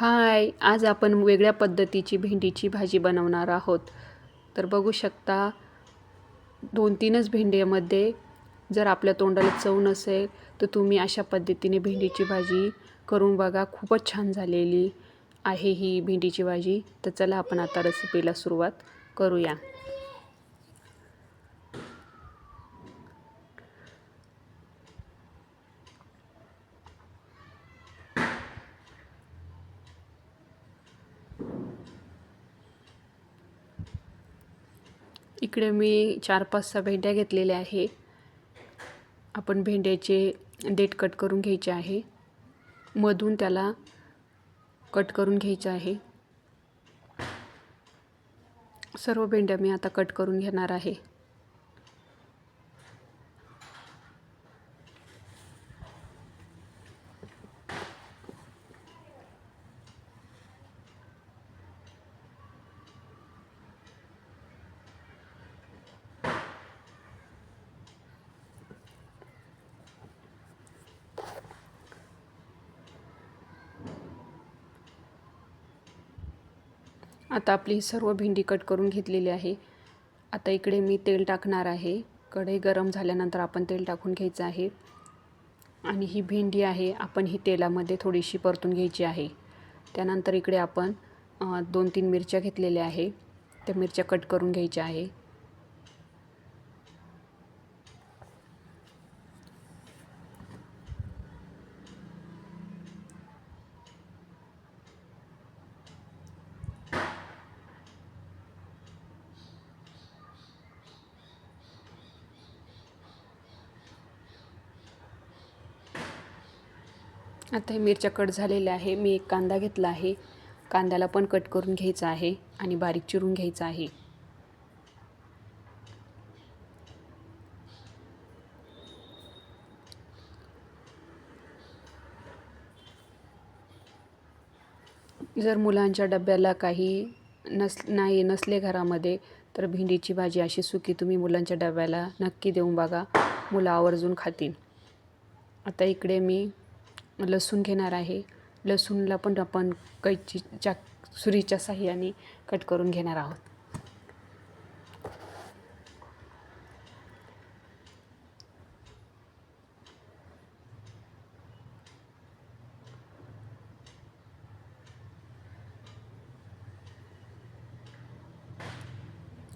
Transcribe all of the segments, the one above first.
हाय आज आपण वेगळ्या पद्धतीची भेंडीची भाजी बनवणार आहोत. तर बघू शकता दोन तीनच भेंड्यामध्ये जर आपल्या तोंडाला चव नसेल तर तुम्ही अशा पद्धतीने भेंडीची भाजी करून बघा. खूपच छान झालेली आहे ही भेंडीची भाजी. तर चला आपण आता रेसिपीला सुरुवात करूया. इकडे मी चार पाच सहा भेंड्या घेतलेल्या आहे. आपण भेंड्याचे देठ कट करून घ्यायचे आहे. मधून त्याला कट करून घ्यायचं आहे. सर्व भेंड्या मी आता कट करून घेणार आहे. आता आपली सर्व भेंडी कट करून घेतलेली आहे. आता इकडे मी तेल टाकणार आहे. कढई गरम झाल्यानंतर आपण तेल टाकून घ्यायचं आहे. आणि ही भेंडी आहे. आपण ही तेलामध्ये थोडीशी परतून घ्यायची आहे. त्यानंतर इकडे आपण दोन तीन मिरच्या घेतलेल्या आहे. त्या मिरच्या कट करून घ्यायच्या आहे. आता हे मिरच्या कट झालेल्या आहे. मी एक कांदा घेतला आहे. कांद्याला पण कट करून घ्यायचा आहे आणि बारीक चिरून घ्यायचा आहे. जर मुलांच्या डब्याला काही नस नाही नसले घरामध्ये तर भेंडीची भाजी अशी सुकी तुम्ही मुलांच्या डब्याला नक्की देऊन बघा. मुलं आवर्जून खातील. आता इकडे मी लसूण घेणार आहे. लसूणला पण आपण कैचीच्या सुरीच्या साह्याने कट करून घेणार आहोत.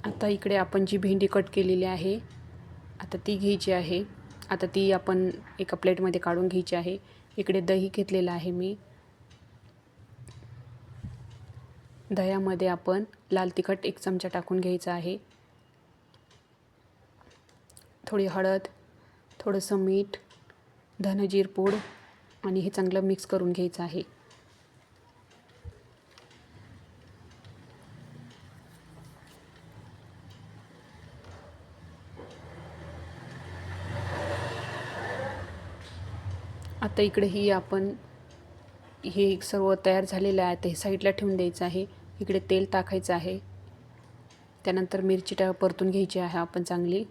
आता इकडे आपण जी भेंडी कट केलेली आहे आता ती घ्यायची आहे. आता ती आपण एका प्लेटमध्ये काढून घ्यायची आहे. इकडे दही घेतलेलं आहे मी. दह्यामध्ये आपण लाल तिखट एक चमचा टाकून घ्यायचा आहे. थोडी हळद थोडंसं मीठ धनजीर पूड आणि हे चांगलं मिक्स करून घ्यायचं आहे. आता इकडे ही आपण हे सर्व तयार झालेलं आहे. ते साईडला ठेवून द्यायचं आहे. इकडे तेल टाकायचं आहे. त्यानंतर मिरची टा परतून घ्यायची आहे आपण चांगली.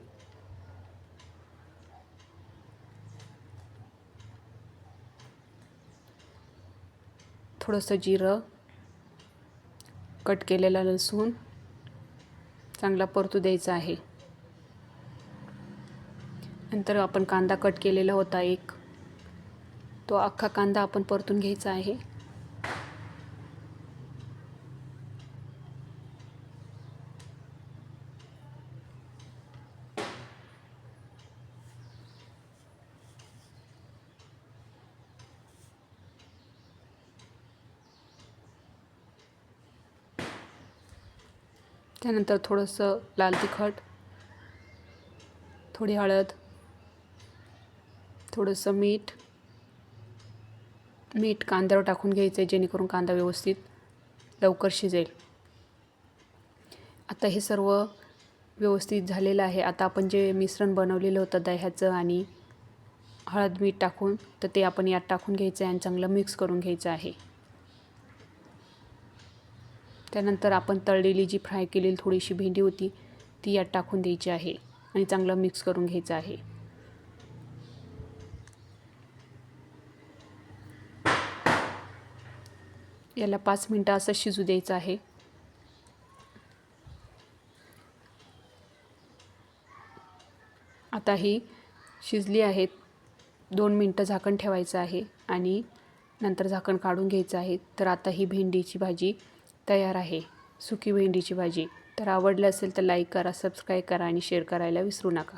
थोडंसं जिरं. कट केलेला लसूण. चांगला परतू द्यायचा आहे. नंतर आपण कांदा कट केलेला होता एक. तो अख्खा कांदा आपण परतून घ्यायचा आहे. त्यानंतर थोडंसं लाल तिखट थोडी हळद थोडंसं मीठ मीठ कांद्यावर टाकून घ्यायचं आहे जेणेकरून कांदा व्यवस्थित लवकर शिजेल. आता हे सर्व व्यवस्थित झालेलं आहे. आता आपण जे मिश्रण बनवलेलं होतं दह्याचं आणि हळद मीठ टाकून तर ते आपण यात टाकून घ्यायचं आहे आणि चांगलं मिक्स करून घ्यायचं आहे. त्यानंतर आपण तळलेली जी फ्राय केलेली थोडीशी भेंडी होती ती यात टाकून द्यायची आहे आणि चांगलं मिक्स करून घ्यायचं आहे. याला पाच मिनटं असं शिजू द्यायचं आहे. आता ही शिजली आहेत. दोन मिनटं झाकण ठेवायचं आहे आणि नंतर झाकण काढून घ्यायचं आहे. तर आता ही भेंडीची भाजी तयार आहे. सुकी भेंडीची भाजी. तर आवडली असेल तर लाईक करा सबस्क्राईब करा आणि शेअर करायला विसरू नका.